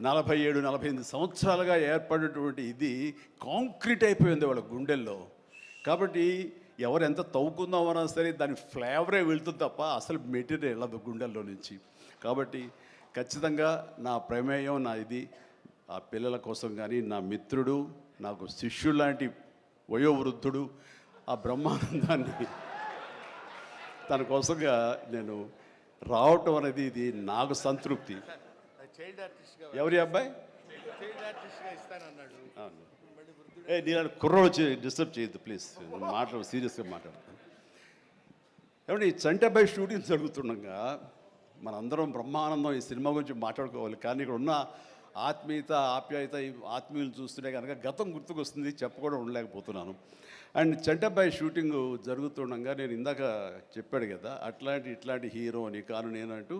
నలభై ఏడు నలభై ఎనిమిది సంవత్సరాలుగా ఏర్పడినటువంటి ఇది కాంక్రీట్ అయిపోయింది వాళ్ళ గుండెల్లో. కాబట్టి ఎవరు ఎంత తవ్వుకుందామన్నా సరే దాని ఫ్లేవరే వెళ్తుంది తప్ప అసలు మెటీరియల్ వెళ్ళదు గుండెల్లో నుంచి. కాబట్టి ఖచ్చితంగా నా ప్రమేయం నా ఇది ఆ పిల్లల కోసం కానీ నా మిత్రుడు నాకు శిష్యుడు లాంటి వయోవృద్ధుడు ఆ బ్రహ్మానందాన్ని తన కోసంగా నేను రావటం అనేది ఇది నాకు సంతృప్తి. ఎవరి అబ్బాయి? ఏ నేను కుర్రోడు వచ్చి డిస్టర్బ్ చేయొద్దు ప్లీజ్. మాట్లాడు సీరియస్గా మాట్లాడతాను ఏమంటే ఈ చంటబాయ్ షూటింగ్ జరుగుతుండగా మనందరం బ్రహ్మానందం ఈ సినిమా గురించి మాట్లాడుకోవాలి. కానీ ఇక్కడ ఉన్న ఆత్మీయత ఆప్యాయత ఈ ఆత్మీయులు చూస్తుంటే కనుక గతం గుర్తుకొస్తుంది చెప్పకుండా ఉండలేకపోతున్నాను. అండ్ చంటబాయ్ షూటింగ్ జరుగుతుండగా నేను ఇందాక చెప్పాడు కదా అట్లాంటి ఇట్లాంటి హీరో అని కాను నేనంటూ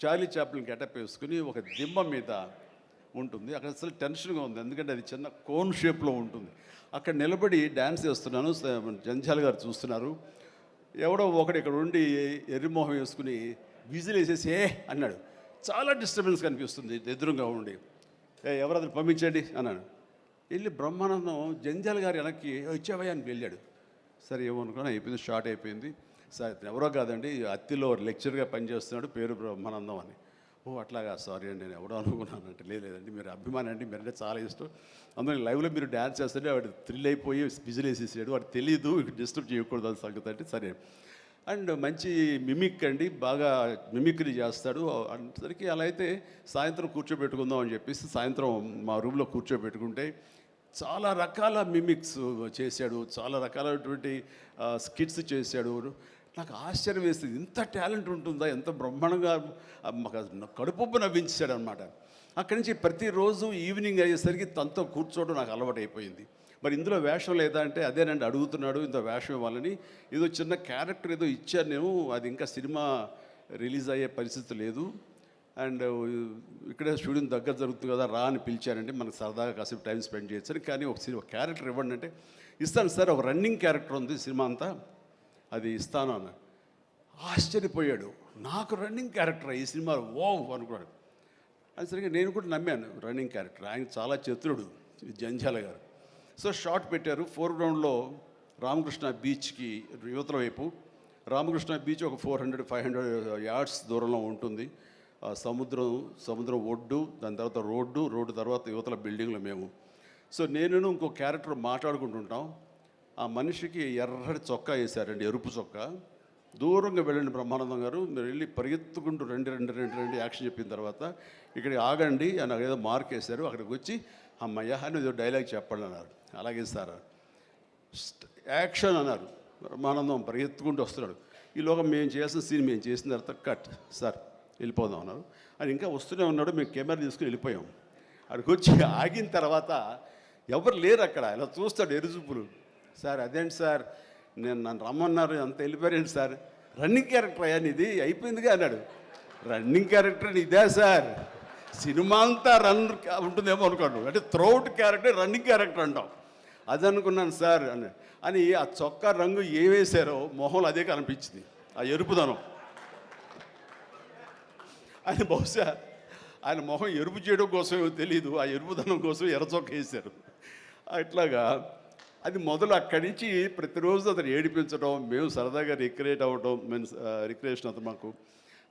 చార్లీ చాప్లిన్ గెటప్ వేసుకుని ఒక దిమ్మ మీద ఉంటుంది. అక్కడ అసలు టెన్షన్గా ఉంది. ఎందుకంటే అది చిన్న కోన్ షేప్లో ఉంటుంది. అక్కడ నిలబడి డ్యాన్స్ చేస్తున్నాను. జంజాల్ గారు చూస్తున్నారు. ఎవడో ఒకడు ఇక్కడ ఉండి ఎర్రిమోహం వేసుకుని విజిల్ వేసేసి ఏ! అన్నాడు. చాలా డిస్టర్బెన్స్ కనిపిస్తుంది ఎదురుగా ఉండి. ఏ ఎవరది పంపించండి? అన్నాడు. వెళ్ళి బ్రహ్మానందం జంజాల్ గారు వెనక్కి వచ్చావయ్యా అని వెళ్ళాడు. సరే ఏమనుకున్నా అయిపోయింది షార్ట్ అయిపోయింది. సరే ఎవరో కాదండి అత్తిలో లెక్చర్గా పనిచేస్తున్నాడు పేరు బ్రహ్మానందం అని. ఓ అట్లాగా సారీ అండి నేను ఎవడో అనుకున్నానంటే లేదు లేదండి మీరు అభిమానం అండి మీరంటే చాలా ఇష్టం. అందులో లైవ్లో మీరు డ్యాన్స్ చేస్తుంటే వాడు థ్రిల్ అయిపోయి బిజిల్ వేసేసాడు. వాడు తెలియదు డిస్టర్బ్ చేయకూడదు అని సంగతి అంటే సరే. అండ్ మంచి మిమిక్ అండి బాగా మిమిక్రీ చేస్తాడు. అంతసరికి అలా అయితే సాయంత్రం కూర్చోబెట్టుకుందాం అని చెప్పేసి సాయంత్రం మా రూమ్లో కూర్చోబెట్టుకుంటే చాలా రకాల మిమిక్స్ చేశాడు. చాలా రకాలైనటువంటి స్కిట్స్ చేశాడు. నాకు ఆశ్చర్యం వేస్తుంది. ఇంత టాలెంట్ ఉంటుందా? ఎంత బ్రహ్మాండంగా ఆ, మాకు కడుపు నవ్వించాడు అనమాట అక్కడి నుంచి ప్రతిరోజు ఈవినింగ్ అయ్యేసరికి తనతో కూర్చోవడం నాకు అలవాటు అయిపోయింది మరి ఇందులో వేషం లేదా అంటే అదేనండి అడుగుతున్నాడు ఇంత వేషం ఇవ్వాలని. ఏదో చిన్న క్యారెక్టర్ ఏదో ఇచ్చాను నేను అది ఇంకా సినిమా రిలీజ్ అయ్యే పరిస్థితి లేదు. అండ్ ఇక్కడే స్టూడియో దగ్గర జరుగుతుంది కదా రా అని పిలిచారంటే మనకు సరదాగా కాసేపు టైం స్పెండ్ చేయొచ్చు కానీ ఒక సినిమా క్యారెక్టర్ ఇవ్వండి అంటే ఇస్తాను సార్ ఒక రన్నింగ్ క్యారెక్టర్ ఉంది సినిమా అంతా. అది ఇస్తాను అన్న. ఆశ్చర్యపోయాడు. నాకు రన్నింగ్ క్యారెక్టర్ ఈ సినిమా ఓ అనుకున్నాడు. అది సరిగ్గా నేను కూడా నమ్మాను రన్నింగ్ క్యారెక్టర్ ఆయన చాలా చతురుడు జంజాల గారు. సో షార్ట్ పెట్టారు. ఫోర్గ్రౌండ్లో రామకృష్ణ బీచ్కి యువతల వైపు. రామకృష్ణ బీచ్ ఒక four hundred five hundred yards దూరంలో ఉంటుంది. ఆ సముద్రం సముద్రం ఒడ్డు దాని తర్వాత రోడ్డు రోడ్డు తర్వాత యువతల బిల్డింగ్లు మేము. సో నేను ఇంకో క్యారెక్టర్ మాట్లాడుకుంటుంటాం. ఆ మనిషికి ఎర్రటి చొక్కా వేశారండి ఎరుపు చొక్కా. దూరంగా వెళ్ళండి బ్రహ్మానందం గారు మీరు వెళ్ళి పరిగెత్తుకుంటూ రెండు రెండు రెండు రెండు యాక్షన్ చెప్పిన తర్వాత ఇక్కడ ఆగండి అని ఏదో మార్క్ వేశారు అక్కడికి వచ్చి అమ్మయ్య అని ఏదో డైలాగ్ చెప్పండి అన్నారు. అలాగే సార్ యాక్షన్ అన్నారు. బ్రహ్మానందం పరిగెత్తుకుంటూ వస్తున్నాడు. ఈలోగా మేము చేసిన సీన్ మేము చేసిన తర్వాత కట్ సార్ వెళ్ళిపోదాం అన్నారు. అని ఇంకా వస్తూనే ఉన్నాడు మేము కెమెరా తీసుకుని వెళ్ళిపోయాం. అక్కడికి వచ్చి ఆగిన తర్వాత ఎవరు లేరు అక్కడ ఇలా చూస్తాడు ఎరుజుపులు. సార్ అదేంటి సార్? నేను నన్ను రమ్మన్నారు అంత వెళ్ళిపోయాను సార్? రన్నింగ్ క్యారెక్టర్ అయ్యా ఇది అయిపోయిందిగా అన్నాడు. రన్నింగ్ క్యారెక్టర్ ఇదే సార్? సినిమా అంతా రన్ ఉంటుందేమో అనుకోండి. అంటే త్రోట్ క్యారెక్టర్ రన్నింగ్ క్యారెక్టర్ అంటాం. అది అనుకున్నాను సార్ అని అని ఆ చొక్కా రంగు ఏ వేశారో మొహంలో అదే కనిపించింది. ఆ ఎరుపుదనం. ఆయన బహుశా ఆయన మొహం ఎరుపు చేయడం కోసమో తెలియదు ఆ ఎరుపుదనం కోసం ఎర్ర చొక్క వేశారు. అట్లాగా అది మొదలు అక్కడి నుంచి ప్రతిరోజు అతను ఏడిపించడం మేము సరదాగా రిక్రియేట్ అవ్వడం మేము రిక్రియేషన్ అతను మాకు.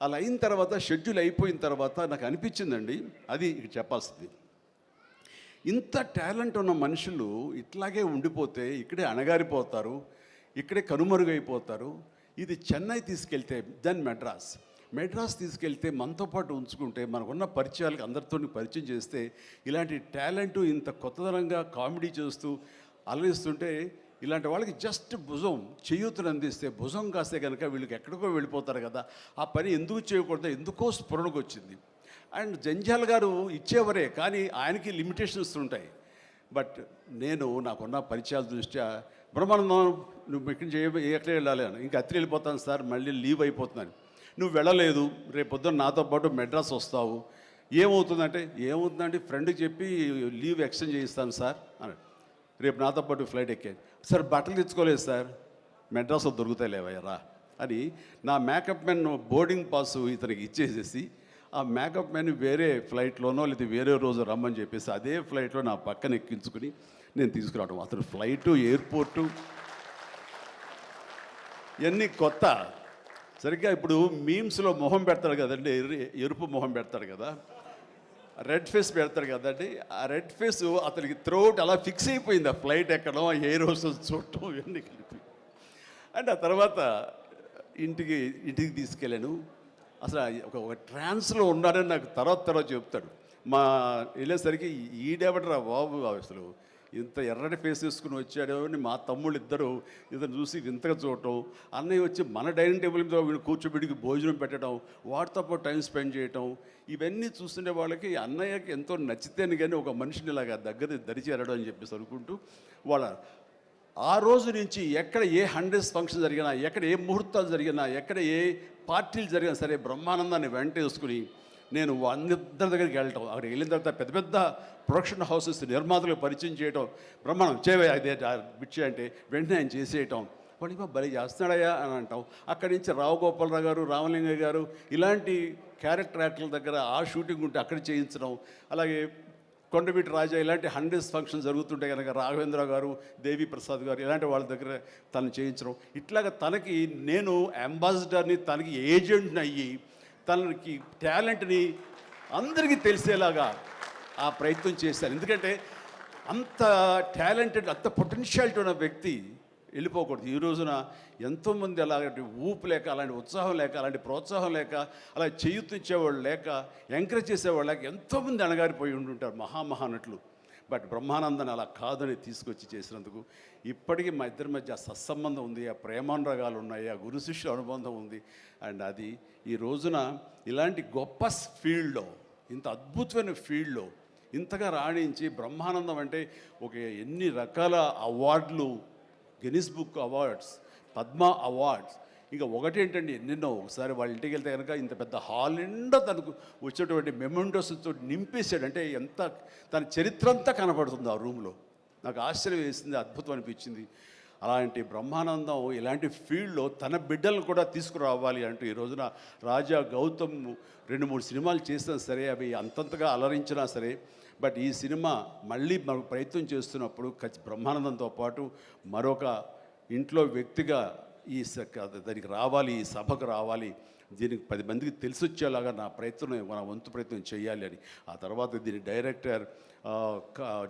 అలా అయిన తర్వాత షెడ్యూల్ అయిపోయిన తర్వాత నాకు అనిపించిందండి అది ఇక చెప్పాల్సింది. ఇంత టాలెంట్ ఉన్న మనుషులు ఇట్లాగే ఉండిపోతే ఇక్కడే అణగారిపోతారు ఇక్కడే కనుమరుగైపోతారు. ఇది చెన్నై తీసుకెళ్తే దెన్ మెడ్రాస్. మెడ్రాస్ తీసుకెళ్తే మనతో పాటు ఉంచుకుంటే మనకున్న పరిచయాలకు అందరితో పరిచయం చేస్తే ఇలాంటి టాలెంట్ ఇంత కొత్తదనంగా కామెడీ చేస్తూ అలరిస్తుంటే ఇలాంటి వాళ్ళకి జస్ట్ భుజం చేయూతను అందిస్తే భుజం కాస్తే కనుక వీళ్ళకి ఎక్కడికో వెళ్ళిపోతారు కదా. ఆ పని ఎందుకు చేయకూడదు ఎందుకో స్ఫురణకు వచ్చింది. అండ్ జంజాల్ గారు ఇచ్చేవరే కానీ ఆయనకి లిమిటేషన్స్ ఉంటాయి. బట్ నేను నాకున్న పరిచయాల దృష్ట్యా బ్రహ్మానందం నువ్వు ఇక్కడి నుంచి ఏ- ఎక్కడ వెళ్ళాలి అని. ఇంకా అత్రి వెళ్ళిపోతాను సార్ మళ్ళీ లీవ్ అయిపోతున్నాను. నువ్వు వెళ్ళలేదు రేపు పొద్దున్న నాతో పాటు మెడ్రాస్ వస్తావు. ఏమవుతుందంటే ఏమవుతుందంటే ఫ్రెండ్కి చెప్పి లీవ్ ఎక్స్టెండ్ చేయిస్తాను సార్ అన్నాడు. రేపు నాతో పాటు ఫ్లైట్ ఎక్కాను సార్ బట్టలు తెచ్చుకోలేదు సార్. మెడ్రాస్లో దొరుకుతాయి లేవయ్యా రా అని నా మేకప్ మెన్ బోర్డింగ్ పాస్ ఇతనికి ఇచ్చేసేసి ఆ మేకప్ మెన్ వేరే ఫ్లైట్లోనో లేదా వేరే రోజు రమ్మని చెప్పేసి అదే ఫ్లైట్లో నా పక్కన ఎక్కించుకుని నేను తీసుకురావడం అతను ఫ్లైటు ఎయిర్పోర్టు ఇవన్నీ కొత్త. సరిగ్గా ఇప్పుడు మీమ్స్లో మొహం పెడతాడు కదండి ఎరుపు మొహం పెడతాడు కదా. రెడ్ ఫేస్ పెడతాడు కదండి. ఆ రెడ్ ఫేస్ అతనికి త్రోట్ అలా ఫిక్స్ అయిపోయింది. ఆ ఫ్లైట్ ఎక్కడం ఆ ఎయిర్ చూడటం ఇవన్నీ కలిపి. అండ్ ఆ తర్వాత ఇంటికి ఇంటికి తీసుకెళ్ళాను. అసలు ఒక ఒక ట్రాన్స్లో ఉన్నాడని నాకు తర్వాత తర్వాత చెప్తాడు. మా వెళ్ళేసరికి ఈడెవడరా బాబు అసలు? ఇంత ఎర్రటి ఫేస్ వేసుకుని వచ్చాడు అని మా తమ్ముళ్ళు ఇద్దరు ఇతను చూసి వింతగా చూడటం అన్నయ్య వచ్చి మన డైనింగ్ టేబుల్ మీద కూర్చోబెడికి భోజనం పెట్టడం వాటితో పాటు టైం స్పెండ్ చేయటం ఇవన్నీ చూస్తుండే వాళ్ళకి అన్నయ్యకి ఎంతో నచ్చితేనే కానీ ఒక మనిషిని ఇలాగా దగ్గర దరిచేరడం అని చెప్పేసి అనుకుంటూ వాళ్ళ ఆ రోజు నుంచి ఎక్కడ ఏ హండ్రెడ్స్ ఫంక్షన్ జరిగినా ఎక్కడ ఏ ముహూర్తాలు జరిగినా ఎక్కడ ఏ పార్టీలు జరిగినా సరే బ్రహ్మానందాన్ని వెంట వేసుకుని నేను అందరి దగ్గరికి వెళ్ళటం అక్కడ వెళ్ళిన తర్వాత పెద్ద పెద్ద ప్రొడక్షన్ హౌసెస్ నిర్మాతలకు పరిచయం చేయటం బ్రహ్మాండం చేవే అదే బిచ్చే అంటే వెంటనే ఆయన చేసేయటం. వాళ్ళు బలి చేస్తున్నాడయ్యా అని అంటాం. అక్కడి నుంచి రావు గోపాలరావు గారు రామలింగ గారు ఇలాంటి క్యారెక్టర్ యాక్టర్ల దగ్గర ఆ షూటింగ్ ఉంటే అక్కడ చేయించడం అలాగే కొండవీటి రాజా ఇలాంటి హండ్రెడ్స్ ఫంక్షన్ జరుగుతుంటే కనుక రాఘవేంద్ర గారు దేవి ప్రసాద్ గారు ఇలాంటి వాళ్ళ దగ్గర తను చేయించడం. ఇట్లాగా తనకి నేను అంబాసిడర్ని తనకి ఏజెంట్ని అయ్యి తనకి టాలెంట్ని అందరికీ తెలిసేలాగా ఆ ప్రయత్నం చేశారు. ఎందుకంటే అంత టాలెంటెడ్ అంత పొటెన్షియాలిటీ ఉన్న వ్యక్తి వెళ్ళిపోకూడదు. ఈ రోజున ఎంతోమంది అలాంటి ఊపు లేక అలాంటి ఉత్సాహం లేక అలాంటి ప్రోత్సాహం లేక అలా చేయూతించేవాళ్ళు లేక ఎంకరేజ్ చేసేవాళ్ళు లేక ఎంతోమంది అణగారిపోయి ఉంటుంటారు మహామహానటులు. బట్ బ్రహ్మానందాన్ని అలా కాదని తీసుకొచ్చి చేసినందుకు ఇప్పటికీ మా ఇద్దరి మధ్య సత్సంబంధం ఉంది ఆ ప్రేమానురాగాలు ఉన్నాయి ఆ గురు శిష్యుల అనుబంధం ఉంది. అండ్ అది ఈ రోజున ఇలాంటి గొప్ప ఫీల్డ్లో ఇంత అద్భుతమైన ఫీల్డ్లో ఇంతగా రాణించి బ్రహ్మానందం అంటే ఒక ఎన్ని రకాల అవార్డులు Guinness book awards Padma awards ఇంకా ఒకటి ఏంటండి ఎన్నెన్నో ఒకసారి వాళ్ళ ఇంటికి వెళ్తే కనుక ఇంత పెద్ద హాల్ నిండా తనకు వచ్చేటువంటి మెమెంటోస్తో నింపేశాడు. అంటే ఎంత తన చరిత్ర అంతా కనపడుతుంది ఆ రూమ్లో. నాకు ఆశ్చర్యం వేసింది అద్భుతం అనిపించింది. అలాంటి బ్రహ్మానందం ఇలాంటి ఫీల్డ్లో తన బిడ్డలను కూడా తీసుకురావాలి అంటూ ఈ రోజున రాజా గౌతమ్ రెండు మూడు సినిమాలు చేసినా సరే అవి అంతంతగా అలరించినా సరే బట్ ఈ సినిమా మళ్ళీ మనకు ప్రయత్నం చేస్తున్నప్పుడు ఖచ్చి బ్రహ్మానందంతో పాటు మరొక ఇంట్లో వ్యక్తిగా ఈ స- దానికి రావాలి ఈ సభకు రావాలి. దీనికి పది మందికి తెలిసొచ్చేలాగా నా ప్రయత్నం మన వంతు ప్రయత్నం చేయాలి అని. ఆ తర్వాత దీని డైరెక్టర్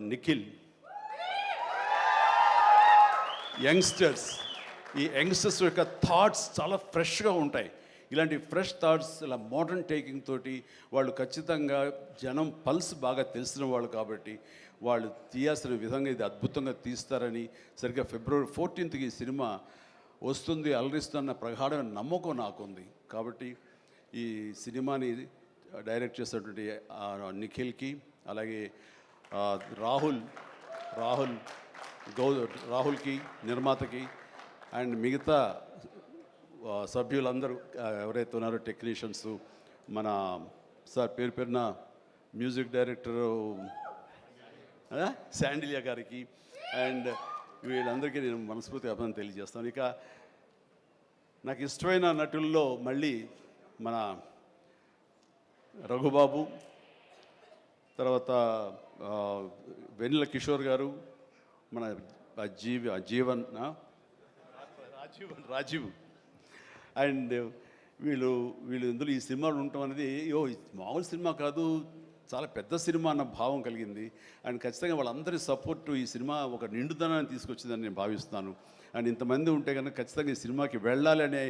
నిఖిల్. యంగ్స్టర్స్. ఈ యంగ్స్టర్స్ యొక్క థాట్స్ చాలా ఫ్రెష్గా ఉంటాయి. ఇలాంటి ఫ్రెష్ థాట్స్ ఇలా మోడర్న్ టేకింగ్ తోటి వాళ్ళు ఖచ్చితంగా జనం పల్స్ బాగా తెలిసిన వాళ్ళు కాబట్టి వాళ్ళు తీయాల్సిన విధంగా ఇది అద్భుతంగా తీస్తారని సరిగ్గా ఫిబ్రవరి ఫోర్టీన్త్కి ఈ సినిమా వస్తుంది అలరిస్తున్న ప్రగాఢమైన నమ్మకం నాకుంది. కాబట్టి ఈ సినిమాని డైరెక్ట్ చేసినటువంటి నిఖిల్కి అలాగే రాహుల్ రాహుల్ గౌ రాహుల్కి నిర్మాతకి అండ్ మిగతా సభ్యులందరూ ఎవరైతే ఉన్నారో టెక్నీషియన్స్ మన సార్ పేరు పేరున మ్యూజిక్ డైరెక్టరు శాండిలియా గారికి అండ్ వీళ్ళందరికీ నేను మనస్ఫూర్తి అభినందన తెలియజేస్తాను. ఇక నాకు ఇష్టమైన నటుల్లో మళ్ళీ మన రఘుబాబు తర్వాత వెన్నెల కిషోర్ గారు మన ఆ జీవి జీవన్ రాజీవ్ రాజీవ్. అండ్ వీళ్ళు వీళ్ళు ఇందులో ఈ సినిమాలు ఉండటం అనేది యో మామూలు సినిమా కాదు. చాలా పెద్ద సినిమా అన్న భావం కలిగింది. అండ్ ఖచ్చితంగా వాళ్ళందరి సపోర్ట్ ఈ సినిమా ఒక నిండుదనాన్ని తీసుకొచ్చిందని నేను భావిస్తాను అండ్ ఇంతమంది ఉంటే కనుక ఖచ్చితంగా ఈ సినిమాకి వెళ్ళాలి అనే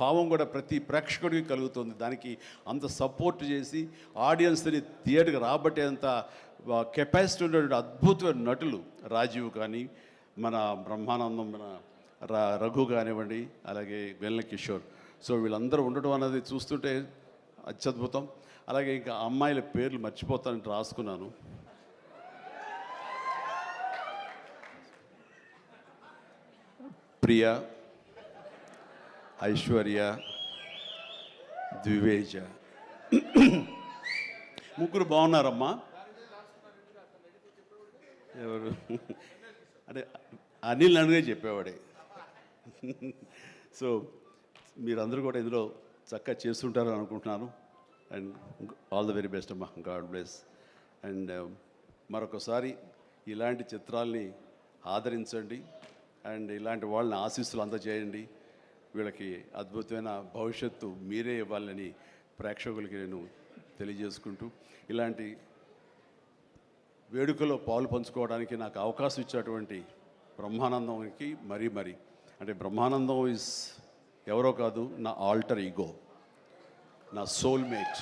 భావం కూడా ప్రతి ప్రేక్షకుడికి కలుగుతుంది. దానికి అంత సపోర్ట్ చేసి ఆడియన్స్ని థియేటర్కి రాబట్టేంత కెపాసిటీ ఉన్నటువంటి అద్భుతమైన నటులు రాజీవ్ కానీ మన బ్రహ్మానందం మన రఘు కానివ్వండి అలాగే వెల్ల కిషోర్. సో వీళ్ళందరూ ఉండటం అనేది చూస్తుంటే అత్యద్భుతం. అలాగే ఇంకా అమ్మాయిల పేర్లు మర్చిపోతానని రాసుకున్నాను. ప్రియ ఐశ్వర్య ద్వివేజ. ముగ్గురు బాగున్నారమ్మా? ఎవరు? అంటే అనిల్ అనిగే చెప్పేవాడే. సో మీరందరూ కూడా ఇందులో చక్కగా చేస్తుంటారని అనుకుంటున్నాను. And all the very best అమ్మా గాడ్ బ్లెస్ అండ్ మరొకసారి ఇలాంటి చిత్రాల్ని ఆదరించండి. అండ్ ఇలాంటి వాళ్ళని ఆశీస్సులు అందజేయండి. వీళ్ళకి అద్భుతమైన భవిష్యత్తు మీరే ఇవ్వాలని ప్రేక్షకులకి నేను తెలియజేసుకుంటూ ఇలాంటి వేడుకలో పాలు పంచుకోవడానికి నాకు అవకాశం ఇచ్చినటువంటి బ్రహ్మానందంకి మరీ మరీ. అంటే బ్రహ్మానందం ఇస్ ఎవరో కాదు నా ఆల్టర్ ఈగో నా సోల్మేట్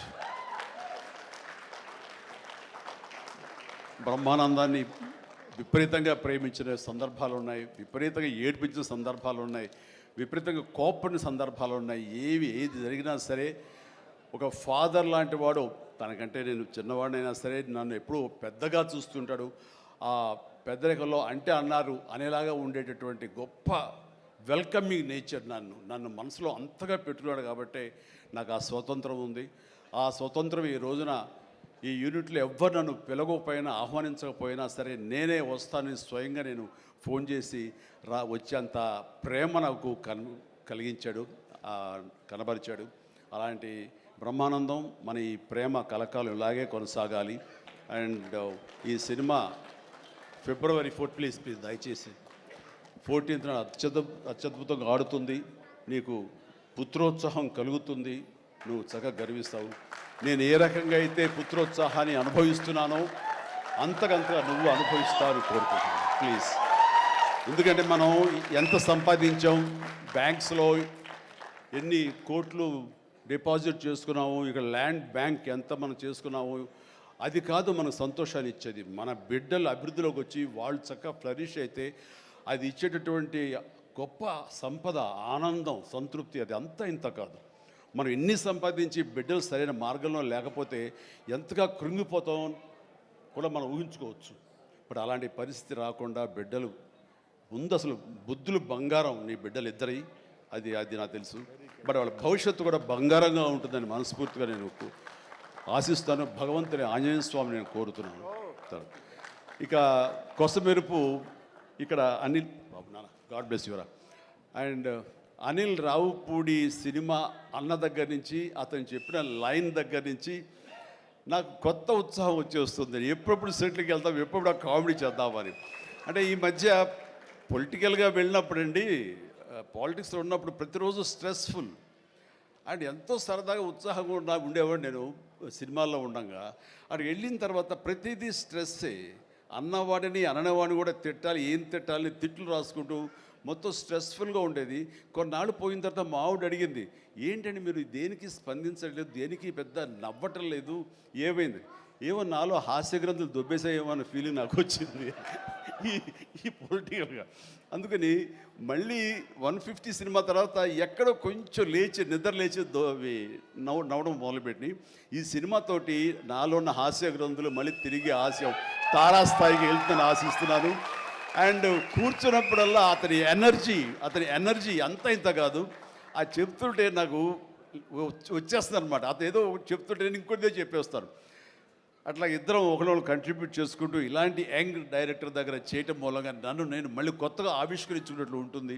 బ్రహ్మానందాన్ని విపరీతంగా ప్రేమించిన సందర్భాలు ఉన్నాయి. విపరీతంగా ఏడ్పించిన సందర్భాలు ఉన్నాయి. విపరీతంగా కోపడిన సందర్భాలు ఉన్నాయి. ఏవి ఏది జరిగినా సరే ఒక ఫాదర్ లాంటి వాడు తనకంటే నేను చిన్నవాడినైనా సరే నన్ను ఎప్పుడూ పెద్దగా చూస్తుంటాడు. ఆ పెద్దరికంలో అంటే అన్నారు అనేలాగా ఉండేటటువంటి గొప్ప వెల్కమింగ్ నేచర్ నన్ను నన్ను మనసులో అంతగా పెట్టుకున్నాడు కాబట్టి నాకు ఆ స్వతంత్రం ఉంది. ఆ స్వతంత్రం ఈ రోజున ఈ యూనిట్లో ఎవ్వరు నన్ను పిలవకపోయినా ఆహ్వానించకపోయినా సరే నేనే వస్తానని స్వయంగా నేను ఫోన్ చేసి రా వచ్చేంత ప్రేమ నాకు కన్ కలిగించాడు కనబరిచాడు. అలాంటి బ్రహ్మానందం మన ఈ ప్రేమ కలకాలం ఇలాగే కొనసాగాలి. అండ్ ఈ cinema February fourth please please దయచేసి. ఫోర్టీన్త్ అత్యద్భు అత్యద్భుతంగా ఆడుతుంది. నీకు పుత్రోత్సాహం కలుగుతుంది. నువ్వు చక్కగా గర్విస్తావు. నేను ఏ రకంగా అయితే పుత్రోత్సాహాన్ని అనుభవిస్తున్నానో అంతకంతగా నువ్వు అనుభవిస్తావు కోరుకుంటున్నాను. ప్లీజ్. ఎందుకంటే మనం ఎంత సంపాదించాం బ్యాంక్స్లో ఎన్ని కోట్లు డిపాజిట్ చేసుకున్నాము ఇక ల్యాండ్ బ్యాంక్ ఎంత మనం చేసుకున్నాము అది కాదు మనకు సంతోషాన్ని ఇచ్చేది. మన బిడ్డలు అభివృద్ధిలోకి వచ్చి వాళ్ళు చక్కగా ఫ్లరిష్ అయితే అది ఇచ్చేటటువంటి గొప్ప సంపద ఆనందం సంతృప్తి అది అంతా ఇంత కాదు. మనం ఎన్ని సంపాదించి బిడ్డలు సరైన మార్గంలో లేకపోతే ఎంతగా కృంగిపోతాం కూడా మనం ఊహించుకోవచ్చు. ఇప్పుడు అలాంటి పరిస్థితి రాకుండా బిడ్డలు ముందు అసలు బుద్ధులు బంగారం నీ బిడ్డలు ఇద్దరి అది అది నాకు తెలుసు. బట్ వాళ్ళ భవిష్యత్తు కూడా బంగారంగా ఉంటుందని మనస్ఫూర్తిగా నేను ఆశిస్తాను. భగవంతుని ఆంజనేయ స్వామి నేను కోరుతున్నాను. ఇక కొసమెరుపు ఇక్కడ అనిల్ బాబు నాన్న గాడ్ బ్లెస్ యువరా అండ్ అనిల్ రావుపూడి సినిమా అన్న దగ్గర నుంచి అతను చెప్పిన లైన్ దగ్గర నుంచి నాకు కొత్త ఉత్సాహం వచ్చేస్తుంది ఎప్పుడప్పుడు సెట్లకి వెళ్తాం ఎప్పుడప్పుడు ఆ కామెడీ చేద్దామని. అంటే ఈ మధ్య పొలిటికల్గా వెళ్ళినప్పుడండి పాలిటిక్స్లో ఉన్నప్పుడు ప్రతిరోజు స్ట్రెస్ఫుల్. అండ్ ఎంతో సరదాగా ఉత్సాహంగా ఉండా ఉండేవాడు నేను సినిమాల్లో ఉండగా. అక్కడికి వెళ్ళిన తర్వాత ప్రతిదీ స్ట్రెస్సే. అన్నవాడిని అననవాడిని కూడా తిట్టాలి ఏం తిట్టాలి తిట్లు రాసుకుంటూ మొత్తం స్ట్రెస్ఫుల్గా ఉండేది. కొన్నాళ్ళు పోయిన తర్వాత మా ఆవిడ అడిగింది ఏంటండి మీరు దేనికి స్పందించట్లేదు? దేనికి పెద్ద నవ్వటం లేదు? ఏమైంది? ఏమో నాలో హాస్య గ్రంథులు దొబ్బేసాయేమో అన్న ఫీలింగ్ నాకు వచ్చింది. ఈ ఈ పొలిటికల్గా. అందుకని మళ్ళీ వన్ ఫిఫ్టీ సినిమా తర్వాత ఎక్కడో కొంచెం లేచి నిద్ర లేచి దో అవి నవ్వడం మొదలుపెట్టి ఈ సినిమాతోటి నాలో ఉన్న హాస్య గ్రంథులు మళ్ళీ తిరిగి హాస్యం తారాస్థాయికి వెళ్తుందని ఆశిస్తున్నాను. అండ్ కూర్చున్నప్పుడల్లా అతని ఎనర్జీ అతని ఎనర్జీ అంత ఇంత కాదు. ఆ చెప్తుంటే నాకు వచ్చేస్తుంది అనమాట అతను ఏదో చెప్తుంటే నేను ఇంకోటిదే చెప్పేస్తాను అట్లా ఇద్దరం ఒకరినొకరు కంట్రిబ్యూట్ చేసుకుంటూ ఇలాంటి యంగ్ డైరెక్టర్ దగ్గర చేయటం మూలంగా నన్ను నేను మళ్ళీ కొత్తగా ఆవిష్కరించుకున్నట్లు ఉంటుంది.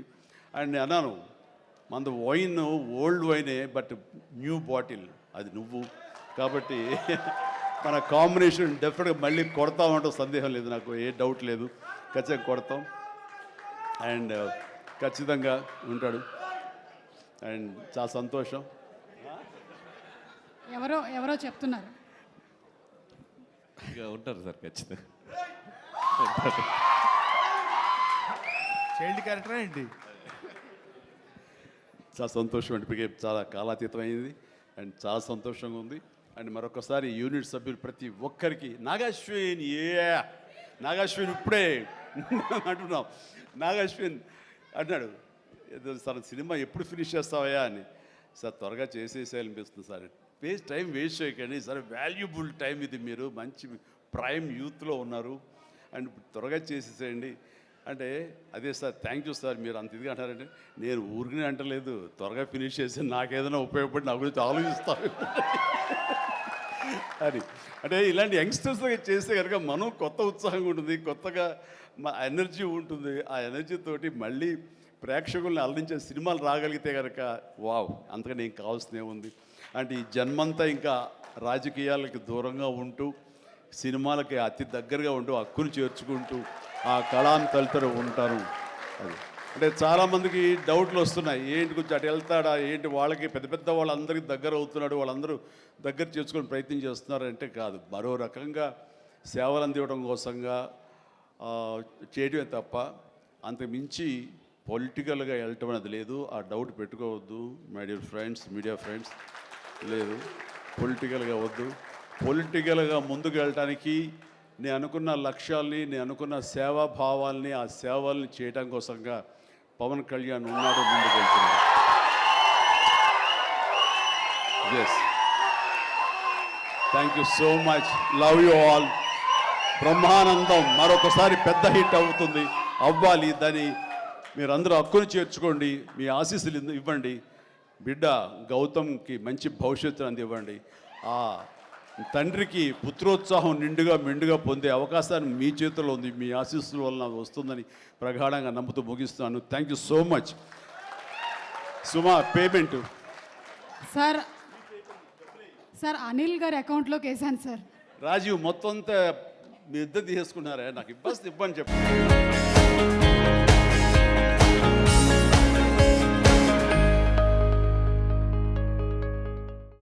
అండ్ నేను అన్నాను మన వైన్ ఓల్డ్ వైనే బట్ న్యూ బాటిల్ అది నువ్వు. కాబట్టి మన కాంబినేషన్ డెఫినెట్గా మళ్ళీ కొడతామంటే సందేహం లేదు నాకు ఏ డౌట్ లేదు. ఖచ్చితంగా కొడతాం. అండ్ ఖచ్చితంగా ఉంటాడు. అండ్ చాలా సంతోషం. ఎవరో ఎవరో చెప్తున్నారు. ఇక ఉంటారు సార్ ఖచ్చితంగా. చైల్డ్ క్యారెక్టర్ ఏంటి? చాలా సంతోషం అండి. చాలా కాలాతీతం అయింది అండ్ చాలా సంతోషంగా ఉంది. అండ్ మరొకసారి యూనిట్ సభ్యులు ప్రతి ఒక్కరికి నాగాశ్విన్ ఏ నాగాశ్విన్ ఇప్పుడే. అంటున్నాం. నాగాశ్విన్ అన్నాడు ఏదో సార్ సినిమా ఎప్పుడు ఫినిష్ చేస్తావయ్యా? అని. సార్ త్వరగా చేసేసేయాలనిపిస్తుంది సార్. వేస్ట్ టైం వేస్ట్ చేయకండి. సార్ వాల్యుబుల్ టైం ఇది మీరు. మంచి ప్రైమ్ యూత్లో ఉన్నారు. అండ్ త్వరగా చేసేసేయండి. అంటే అదే సార్ థ్యాంక్ యూ సార్ మీరు అంత ఇదిగా అంటారంటే నేను ఊరికనే అంటలేదు. త్వరగా ఫినిష్ చేసి నాకేదైనా ఉపయోగపడి నా గురించి ఆలోచిస్తాను అని అంటే ఇలాంటి యంగ్స్టర్స్ చేస్తే కనుక మనం కొత్త ఉత్సాహంగా ఉంటుంది కొత్తగా మా ఎనర్జీ ఉంటుంది. ఆ ఎనర్జీ తోటి మళ్ళీ ప్రేక్షకుల్ని అల్లించే సినిమాలు రాగలిగితే కనుక వావ్ అంతగా నేను కావాల్సిన ఉంది. అంటే ఈ జన్మంతా ఇంకా రాజకీయాలకి దూరంగా ఉంటూ సినిమాలకి అతి దగ్గరగా ఉంటూ హక్కును చేర్చుకుంటూ ఆ కళాన్ని తలుతూ ఉంటారు. అది. అంటే చాలామందికి డౌట్లు వస్తున్నాయి. ఏంటి కొంచెం అటు వెళ్తాడా? ఏంటి వాళ్ళకి పెద్ద పెద్ద వాళ్ళందరికీ దగ్గర అవుతున్నాడు వాళ్ళందరూ దగ్గర చేసుకొని ప్రయత్నం చేస్తున్నారంటే కాదు. మరో రకంగా సేవలు అందివ్వడం కోసంగా చేయడమే తప్ప అంతకు మించి పొలిటికల్గా వెళ్ళటం అనేది లేదు. ఆ డౌట్ పెట్టుకోవద్దు. My dear friends media friends లేదు. పొలిటికల్గా వద్దు. పొలిటికల్గా ముందుకు వెళ్ళటానికి నేను అనుకున్న లక్ష్యాల్ని నేను అనుకున్న సేవా భావాల్ని ఆ సేవల్ని చేయడం కోసంగా పవన్ కళ్యాణ్ ఉన్నాడు ముందుకు వెళ్తున్నాడు yes thank you so much love you all Brahmanandam మరొకసారి పెద్ద హిట్ అవుతుంది. అవ్వాలి దాని. మీరందరూ హక్కును చేర్చుకోండి. మీ ఆశీస్సులు ఇవ్వండి. బిడ్డ గౌతమ్కి మంచి భవిష్యత్తు అందివ్వండి. ఆ తండ్రికి పుత్రోత్సాహం నిండుగా మెండుగా పొందే అవకాశాన్ని మీ చేతిలో ఉంది మీ ఆశీస్సుల వలన వస్తుందని ప్రగాఢంగా నమ్ముతూ ముగిస్తున్నాను. Thank you so much Suma payment sir sir Anil garu అకౌంట్లోకి వేసాను సార్ రాజీవ్ మొత్తం అంతా మీ ఇద్దరు తీసుకున్నారా నాకు ఇబ్బంది ఇబ్బంది చెప్పండి